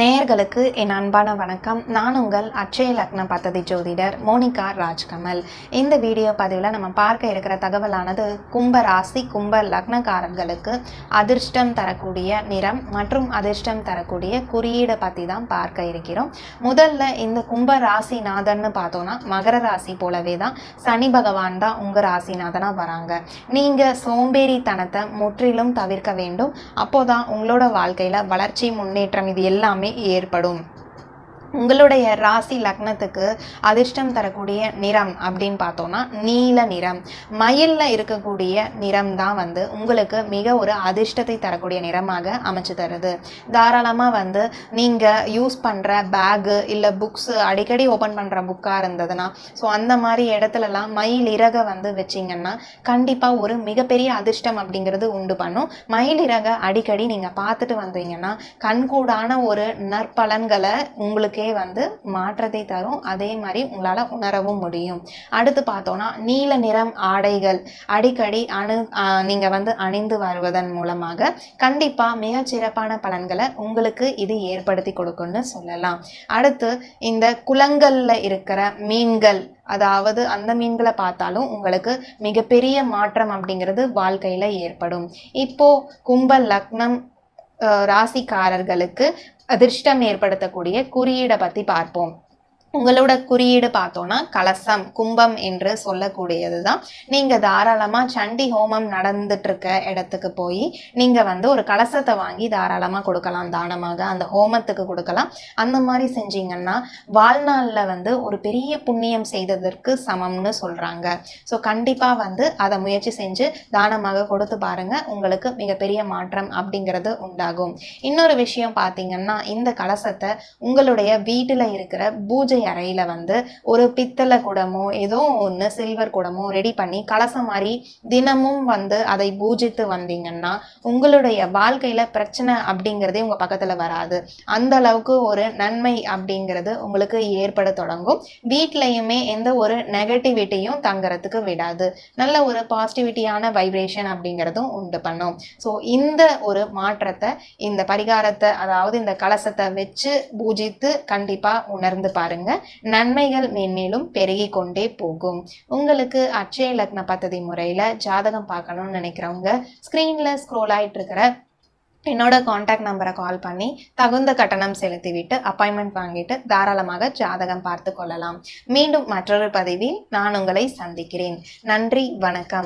நேயர்களுக்கு என் அன்பான வணக்கம். நான் உங்கள் அட்சய லக்ன பத்ததி ஜோதிடர் மோனிகா ராஜ்கமல். இந்த வீடியோ பதிவில் நம்ம பார்க்க இருக்கிற தகவலானது கும்ப ராசி கும்ப லக்னக்காரர்களுக்கு அதிர்ஷ்டம் தரக்கூடிய நிறம் மற்றும் அதிர்ஷ்டம் தரக்கூடிய குறியீடை பற்றி தான் பார்க்க இருக்கிறோம். முதல்ல இந்த கும்ப ராசிநாதன்னு பார்த்தோன்னா மகர ராசி போலவே தான் சனி பகவான் தான் உங்கள் ராசிநாதனாக வராங்க. நீங்கள் சோம்பேறித்தனத்தை முற்றிலும் தவிர்க்க வேண்டும். அப்போதான் உங்களோட வாழ்க்கையில் வளர்ச்சி முன்னேற்றம் இது எல்லாமே ஏற்படும் உங்களுடைய ராசி லக்னத்துக்கு அதிர்ஷ்டம் தரக்கூடிய நிறம் அப்படின்னு பார்த்தோன்னா நீல நிறம். மயிலில் இருக்கக்கூடிய நிறம் தான் வந்து உங்களுக்கு மிக ஒரு அதிர்ஷ்டத்தை தரக்கூடிய நிறமாக அமைச்சு தருது. தாராளமாக வந்து நீங்கள் யூஸ் பண்ணுற பேகு இல்லை புக்ஸு அடிக்கடி ஓப்பன் பண்ணுற புக்காக இருந்ததுன்னா ஸோ அந்த மாதிரி இடத்துலலாம் மயில் இறக வந்து வச்சிங்கன்னா கண்டிப்பாக ஒரு மிகப்பெரிய அதிர்ஷ்டம் அப்படிங்கிறது உண்டு பண்ணும். மயில் இறக அடிக்கடி நீங்கள் பார்த்துட்டு வந்தீங்கன்னா கண்கூடான ஒரு நற்பலன்களை உங்களுக்கு உங்களுக்கே வந்து மாற்றத்தை தரும். அதே மாதிரி உங்களால் உணரவும் முடியும். அடுத்து பார்த்தோன்னா நீல நிறம் ஆடைகள் அடிக்கடி அணு நீங்கள் வந்து அணிந்து வருவதன் மூலமாக கண்டிப்பாக மிக சிறப்பான பலன்களை உங்களுக்கு இது ஏற்படுத்தி கொடுக்கும்னு சொல்லலாம். அடுத்து இந்த குளங்களில் இருக்கிற மீன்கள் அதாவது அந்த மீன்களை பார்த்தாலும் உங்களுக்கு மிகப்பெரிய மாற்றம் அப்படிங்கிறது வாழ்க்கையில் ஏற்படும். இப்போ கும்ப லக்னம் ராசிக்காரர்களுக்கு அதிர்ஷ்டம் ஏற்படுத்தக்கூடிய குறியீடை பற்றி பார்ப்போம். உங்களோட குறியீடு பார்த்தோன்னா கலசம் கும்பம் என்று சொல்லக்கூடியது தான் நீங்கள் தாராளமாக சண்டி ஹோமம் நடந்துட்டுருக்க இடத்துக்கு போய் நீங்கள் வந்து ஒரு கலசத்தை வாங்கி தாராளமாக கொடுக்கலாம் தானமாக அந்த ஹோமத்துக்கு கொடுக்கலாம். அந்த மாதிரி செஞ்சீங்கன்னா வாழ்நாளில் வந்து ஒரு பெரிய புண்ணியம் செய்ததற்கு சமம்னு சொல்கிறாங்க ஸோ கண்டிப்பாக வந்து அதை முயற்சி செஞ்சு தானமாக கொடுத்து பாருங்கள் உங்களுக்கு மிகப்பெரிய மாற்றம் அப்படிங்கிறது உண்டாகும். இன்னொரு விஷயம் பார்த்தீங்கன்னா இந்த கலசத்தை உங்களுடைய வீட்டில் இருக்கிற பூஜை அறையில் வந்து ஒரு பித்தளை குடமோ ஏதோ ஒன்று சில்வர் குடமோ ரெடி பண்ணி கலசம் மாதிரி தினமும் வந்து அதை பூஜித்து வந்தீங்கன்னா உங்களுடைய வாழ்க்கையில் பிரச்சனை அப்படிங்கிறதே உங்கள் பக்கத்தில் வராது. அந்த அளவுக்கு ஒரு நன்மை அப்படிங்கிறது உங்களுக்கு ஏற்பட தொடங்கும். வீட்லையுமே எந்த ஒரு நெகட்டிவிட்டியும் தங்குறதுக்கு விடாது. நல்ல ஒரு பாசிட்டிவிட்டியான வைப்ரேஷன் அப்படிங்கிறதும் உண்டு பண்ணும். ஸோ இந்த ஒரு மாற்றத்தை இந்த பரிகாரத்தை அதாவது இந்த கலசத்தை வச்சு பூஜித்து கண்டிப்பாக உணர்ந்து பாருங்க. நன்மைகள் மேன்மேலும் பெருகி கொண்டே போகும். உங்களுக்கு அட்சய லக்ன பத்ததி முறையில் ஜாதகம் பார்க்கணும்னு நினைக்கிறவங்க ஸ்க்ரீனில் ஸ்க்ரோல் ஆகிட்டு இருக்கிற என்னோட காண்டாக்ட் நம்பரை கால் பண்ணி தகுந்த கட்டணம் செலுத்திவிட்டு அப்பாயின்மெண்ட் வாங்கிட்டு தாராளமாக ஜாதகம் பார்த்து கொள்ளலாம். மீண்டும் மற்றொரு பதிவில் நான் உங்களை சந்திக்கிறேன். நன்றி வணக்கம்.